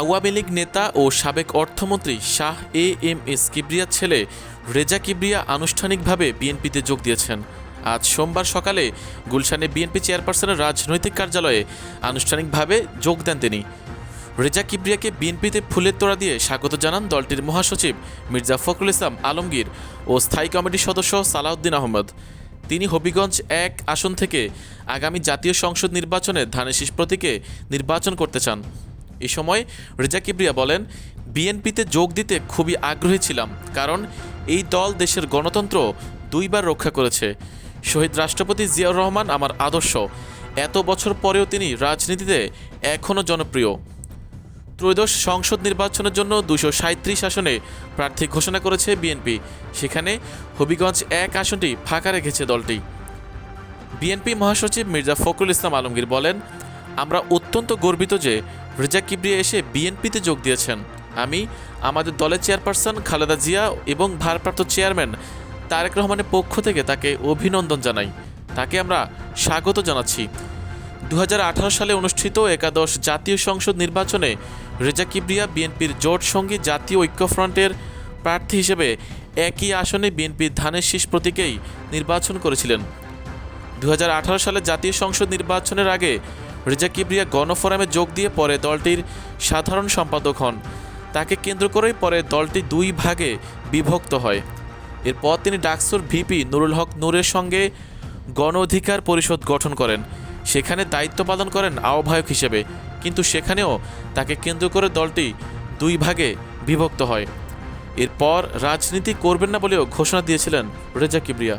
আওয়ামী লীগ নেতা ও সাবেক অর্থমন্ত্রী শাহ এ এম এস কিবরিয়ার ছেলে রেজা কিবরিয়া আনুষ্ঠানিকভাবে বিএনপিতে যোগ দিয়েছেন। আজ সোমবার সকালে গুলশানে বিএনপি চেয়ারপারসনের রাজনৈতিক কার্যালয়ে আনুষ্ঠানিকভাবে যোগ দেন তিনি। রেজা কিবরিয়াকে বিএনপিতে ফুলের তোড়া দিয়ে স্বাগত জানান দলটির মহাসচিব মির্জা ফখরুল ইসলাম আলমগীর ও স্থায়ী কমিটির সদস্য সালাউদ্দিন আহমদ। তিনি হবিগঞ্জ এক আসন থেকে আগামী জাতীয় সংসদ নির্বাচনে ধানের শীষ প্রতীকে নির্বাচন করতে চান। এ সময় রেজা কিবরিয়া বলেন, বিএনপিতে যোগ দিতে খুবই আগ্রহী ছিলাম, কারণ এই দল দেশের গণতন্ত্র দুইবার রক্ষা করেছে। শহীদ রাষ্ট্রপতি জিয়াউর রহমান আমার আদর্শ। এত বছর পরেও তিনি রাজনীতিতে এখনও জনপ্রিয়। ত্রয়োদশ সংসদ নির্বাচনের জন্য দুশো সাঁত্রিশ আসনে প্রার্থী ঘোষণা করেছে বিএনপি। সেখানে হবিগঞ্জ এক আসনটি ফাঁকা রেখেছে দলটি। বিএনপি মহাসচিব মির্জা ফখরুল ইসলাম আলমগীর বলেন, আমরা অত্যন্ত গর্বিত যে রেজা কিবরিয়া এসে বিএনপিতে যোগ দিয়েছেন। আমি, আমাদের দলের চেয়ারপারসন খালেদা জিয়া এবং ভারপ্রাপ্ত চেয়ারম্যান তারেক রহমানের পক্ষ থেকে তাকে অভিনন্দন জানাই। তাকে আমরা স্বাগত জানাচ্ছি। দু হাজার আঠারো সালে অনুষ্ঠিত একাদশ জাতীয় সংসদ নির্বাচনে রেজা কিবরিয়া বিএনপির জোট সঙ্গী জাতীয় ঐক্যফ্রন্টের প্রার্থী হিসেবে একই আসনে বিএনপির ধানের শীষ প্রতীকেই নির্বাচন করেছিলেন। দু হাজার আঠারো সালে জাতীয় সংসদ নির্বাচনের আগে রেজা কিবরিয়া গণফোরামে যোগ দিয়ে পরে দলটির সাধারণ সম্পাদক হন। তাকে কেন্দ্র করেই পরে দলটি দুই ভাগে বিভক্ত হয়। এরপর তিনি ডাকসুর ভিপি নুরুল হক নূরের সঙ্গে গণ অধিকার পরিষদ গঠন করেন। সেখানে দায়িত্ব পালন করেন আহ্বায়ক হিসেবে। কিন্তু সেখানেও তাকে কেন্দ্র করে দলটি দুই ভাগে বিভক্ত হয়। এরপর রাজনীতি করবেন না বলেও ঘোষণা দিয়েছিলেন রেজা কিবরিয়া।